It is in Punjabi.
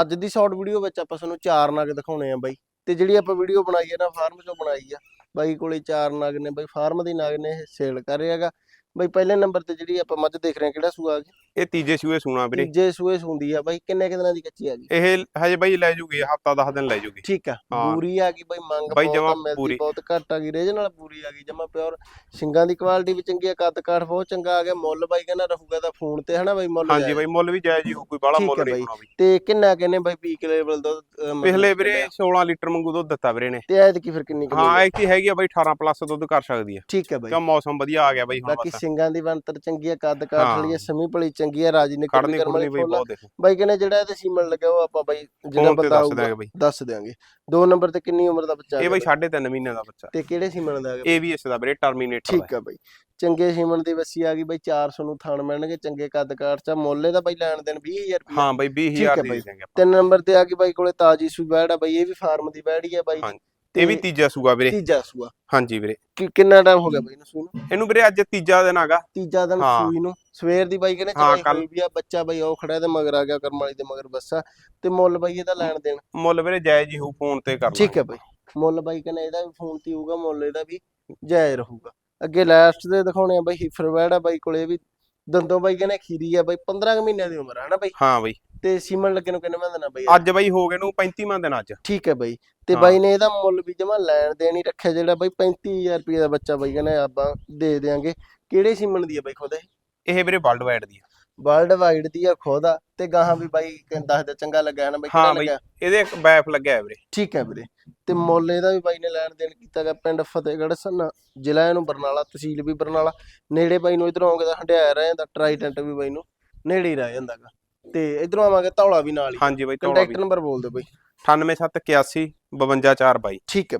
ਅੱਜ ਦੀ ਸ਼ਾਰਟ ਵੀਡੀਓ ਵਿੱਚ ਆਪਾਂ ਤੁਹਾਨੂੰ ਚਾਰ ਨਗ ਦਿਖਾਉਣੇ ਆ ਬਾਈ। ਤੇ ਜਿਹੜੀ ਆਪਾਂ ਵੀਡੀਓ ਬਣਾਈ ਹੈ ਨਾ ਫਾਰਮ ਚੋਂ ਬਣਾਈ ਆ, ਬਾਈ ਕੋਲੇ ਚਾਰ ਨਗ ਨੇ, ਬਾਈ ਫਾਰਮ ਦੀ ਨਗ ਨੇ ਇਹ ਸੇਲ ਕਰ ਰਿਹਾਗਾ ਬਾਈ ਪਹਿਲੇ ਨੰਬਰ ਤੇ ਜਿਹੜੀ ਆਪਾਂ ਮੱਝ ਦੇਖ ਰਹੇ ਹਾਂ, ਕਿਹੜਾ ਸੂਆ ਆ ਗਿਆ? ਇਹ ਤੀਜੇ ਸੂਏ ਸੂਣਾ ਵੀਰੇ ਤੀਜੇ ਸੂਏ ਸੁੰਦੀ ਆ ਬਾਈ ਕਿੰਨੇ ਕੁ ਦਿਨਾਂ ਦੀ ਕੱਚੀ ਆ ਗਈ ਇਹ ਹਜੇ ਬਾਈ ਲੈ ਜੂਗੀ ਹਫਤਾ 10 ਦਿਨ ਲੈ ਜੂਗੀ ਠੀਕ ਆ ਹਾਂ। ਪੂਰੀ ਆ ਗਈ ਬਾਈ ਮੰਗ ਬਾਈ ਬਹੁਤ ਜਮਾਂ ਆ, ਮਿਲਦੀ ਪੂਰੀ। ਬਹੁਤ ਘੱਟ ਆ ਗਈ ਰੇਜ ਨਾਲ ਪੂਰੀ ਆ ਗਈ ਜਮਾ ਪਿਓਰ ਸਿੰਗਾਂ ਦੀ ਕੁਆਲਿਟੀ ਵੀ ਚੰਗੀ ਆ ਕੱਦ ਕਾਠ ਬਹੁਤ ਚੰਗਾ ਆ ਗਿਆ ਮੁੱਲ ਬਾਈ ਕਹਿੰਦਾ ਰਹੂਗਾ ਤਾਂ ਫੋਨ ਤੇ ਹਨਾ ਬਾਈ ਮੁੱਲ ਹਾਂਜੀ ਜਾਇਜ਼। ਬਾਈ ਮੁੱਲ ਵੀ ਜਾਇਜ਼ ਹੀ ਹੋ ਕੋਈ ਬਾਹਲਾ ਠੀਕ ਮੁੱਲ ਹੈ ਨਹੀਂ ਬਾਈ। ਹੋਣਾ ਬਾਈ ਤੇ ਕਿੰਨਾ ਕਹਿੰਦੇ ਬਾਈ ਪੀਕ ਲੈਵਲ ਦਾ ਅਹ, ਮਤਲਬ ਪਿਛਲੇ ਵੀਰੇ ਕਿੰਨਾ? 16 ਲੀਟਰ ਮੰਗੂ ਦੁੱਧ ਦਿੱਤਾ ਵੀਰੇ ਨੇ ਤੇ ਐਤ ਕੀ ਫਿਰ ਕਿੰਨੀ ਕੁ ਹਾਂ ਮਿਲੀ? ਇੱਕ ਹੀ ਹੈਗੀ ਆ ਬਾਈ 18 ਪਲੱਸ ਦੁੱਧ ਕਰ ਸਕਦੀ ਆ ਠੀਕ ਹੈ ਬਾਈ ਕਿਉਂ ਮੌਸਮ ਵਧੀਆ ਆ ਗਿਆ ਬਾਈ ਹੁਣ ਬਾਕੀ ਬਸ ਸਿੰਗਾਂ ਦੀ ਬੰਤਰ ਚੰਗੀ ਆ ਕੱਦ ਕਾਠ ਹਾਂ। ਵਾਲੀ ਆ ਸਮੀ ਭਲੀ ਚੰਗੀ ਆ ਰਾਜੀ ਨੇ ਖੜਨੀ ਕਰਮ ਵਾਲੀ ਕੁੜਨੀ ਬਾਈ ਆ। ਬਹੁਤ ਦੇਖ। ਬਾਈ ਕਹਿੰਦੇ ਜਿਹੜਾ ਇਹਦੇ ਸੀਮਨ ਲੱਗਿਆ ਉਹ ਆਪਾਂ ਬਾਈ ਜਿਹੜਾ ਫੋਨ ਤੇ ਬੰਦਾ ਦੱਸ ਆਊਗਾ ਦਿਆਂਗੇ ਬਾਈ। ਦੱਸ ਦਿਆਂਗੇ। ਦੋ ਨੰਬਰ ਤੇ ਕਿੰਨੀ ਉਮਰ ਦਾ ਬੱਚਾ ਇਹ ਬਾਈ ਹੈਗਾ? 3.5 ਮਹੀਨੇ ਦਾ ਬੱਚਾ। ਤੇ ਕਿਹੜੇ ਸੀਮਨ ਦਾ ਹੈਗਾ ਇਹ ਵੀ ਇਸ ਦਾ ਵੀਰੇ ਟਰਮੀਨੇਟਰ ਠੀਕ ਆ ਬਾਈ। ਚੰਗੇ ਸੀਮਨ ਦੀ ਵੱਸੀ ਆ ਗਈ ਬਾਈ 400 ਨੂੰ ਥਣ ਮਿਲਣਗੇ ਚੰਗੇ ਕੱਦ ਕਾਠ ਚ ਮੁੱਲੇ ਦਾ ਬਾਈ ਲੈਣ ਦੇਣ 20000 ਰੁਪਏ ਹਾਂ ਬਾਈ 20000 ਹੈ ਦੀ ਬਾਈ। ਆਪਾਂ। ਤਿੰਨ ਨੰਬਰ ਤੇ ਆ ਗਈ ਬਾਈ ਕੋਲੇ ਤਾਜੀ ਸੂਈ ਬੈੜ ਆ ਬਾਈ ਇਹ ਵੀ ਫਾਰਮ ਦੀ ਬੈੜ ਹੀ ਆ ਬਾਈ। ਹਾਂਜੀ। ਇਹ ਵੀ ਤੀਜਾ ਸੂਆ ਵੀਰੇ। ਤੀਜਾ ਸੂਆ। ਹਾਂਜੀ ਵੀਰੇ। ਕਿੰਨਾ ਟਾਈਮ ਹੋ ਗਿਆ ਬਾਈ ਨੂੰ ਸੂਈ ਨੂੰ? ਇਹਨੂੰ ਵੀਰੇ ਅੱਜ ਤੀਜਾ ਦਿਨ ਆਗਾ ਤੀਜਾ ਦਿਨ ਹਾਂ। ਸੂਈ ਨੂੰ। ਸਵੇਰ ਦੀ ਬਾਈ ਕਹਿੰਦੇ ਹਾਂ, ਕੱਲ੍ਹ- ਹੋਈ ਵੀ ਆ ਬੱਚਾ ਬਾਈ ਉਹ ਖੜਾ ਤੇ ਮਗਰ ਆ ਗਿਆ ਕਰਮ ਵਾਲੀ ਦੇ ਮਗਰ ਬੱਸਾ। ਤੇ ਮੁੱਲ ਬਾਈ ਇਹਦਾ ਲੈਣ ਦੇਣ। ਮੁੱਲ ਵੀਰੇ ਜਾਇਜ਼ ਹੀ ਹੋਊ ਫੋਨ ਤੇ ਕਰ ਠੀਕ ਹੈ ਬਾਈ। ਮੁੱਲ ਬਾਈ ਕਹਿੰਦੇ ਇਹਦਾ ਵੀ ਫੋਨ ਤੇ ਹੋਊਗਾ ਮੁੱਲ ਇਹਦਾ ਵੀ ਜਾਇਜ਼ ਰਹੂਗਾ। ਅੱਗੇ ਲਾਸਟ ਦੇ ਦਿਖਾਉਣੇ ਆ ਬਾਈ ਹਿਫਰ ਵੈੜ ਆ ਬਾਈ ਕੋਲੇ ਵੀ। ਦੰਦੋਂ ਬਾਈ ਕਹਿੰਦੇ ਖੀਰੀ ਆ ਬਾਈ 15 ਕੁ ਮਹੀਨਿਆਂ ਦੀ ਉਮਰ ਆ ਹਨਾ ਬਾਈ। ਹਾਂ ਬਾਈ। ਤੇ ਸੀਮਨ ਲੱਗੇ ਨੂੰ ਕਿੰਨੇ ਮੈਂ ਦੇਣਾ ਬਾਈ? ਅੱਜ ਬਾਈ ਹੋ ਗਏ ਨੂੰ 35ਵਾਂ ਦਿਨ ਅੱਜ। ਠੀਕ ਹੈ ਬਾਈ। ਤੇ ਹਾਂ। ਬਾਈ ਨੇ ਇਹਦਾ ਮੁੱਲ ਵੀ ਜਮਾ ਲੈਣ ਦੇਣ ਹੀ ਰੱਖਿਆ ਜਿਹੜਾ ਬਾਈ 35000 ਰੁਪਏ ਦਾ ਬੱਚਾ ਬਾਈ ਕਹਿੰਦੇ ਆਪਾਂ ਦੇ ਦੇਾਂਗੇ ਕਿਹੜੇ ਸੀਮਨ ਦੀ ਆ ਬਾਈ ਖੁਦ ਇਹ? ਵੀਰੇ ਵਰਲਡ ਵਾਈਡ ਦੀ ਆ। ਵਰਲਡ ਵਾਈਡ ਦੀ ਆ ਖੁਦ ਤੇ ਗਾਹਾਂ ਵੀ ਬਾਈ ਕਹਿੰਦਾ ਦੱਸਦਾ ਚੰਗਾ ਲੱਗਾ ਨਾ ਬਾਈ ਕਿਹੜਾ ਹਾਂ ਬਾਈ। ਲੱਗਾ ਇਹਦੇ ਇੱਕ ਬੈਫ ਲੱਗਿਆ ਹੈ ਵੀਰੇ। ਠੀਕ ਹੈ ਵੀਰੇ। ਤੇ ਮੁੱਲ ਇਹਦਾ ਵੀ ਬਾਈ ਨੇ ਲੈਣ ਦੇਣ ਕੀਤਾ ਗਾ ਪਿੰਡ ਫਤਿਹਗੜ੍ਹ ਸੰਨਾ ਜ਼ਿਲ੍ਹਾ ਇਹਨੂੰ ਬਰਨਾਲਾ ਤਹਿਸੀਲ ਵੀ ਬਰਨਾਲਾ। ਨੇੜੇ ਬਾਈ ਨੂੰ ਇਧਰੋਂ ਆਉਂਗੇ ਤਾਂ ਹੰਡਿਆਇਆ ਰਹਿ ਜਾਂਦਾ ਟਰਾਈਡੈਂਟ ਵੀ ਬਾਈ ਨੂੰ ਨੇੜੇ ਹੀ ਰਹਿ ਜਾਂਦਾਗਾ ਤੇ ਇਧਰੋਂ ਆਵਾਂਗੇ ਧੌਲਾ ਵੀ ਨਾਲ ਹੀ। ਹਾਂਜੀ ਬਾਈ ਤੋੜਾ ਕੰਟੈਕਟ ਨੰਬਰ ਬੋਲ ਦਿਓ ਬਾਈ। 98781 52422 ਠੀਕ ਹੈ।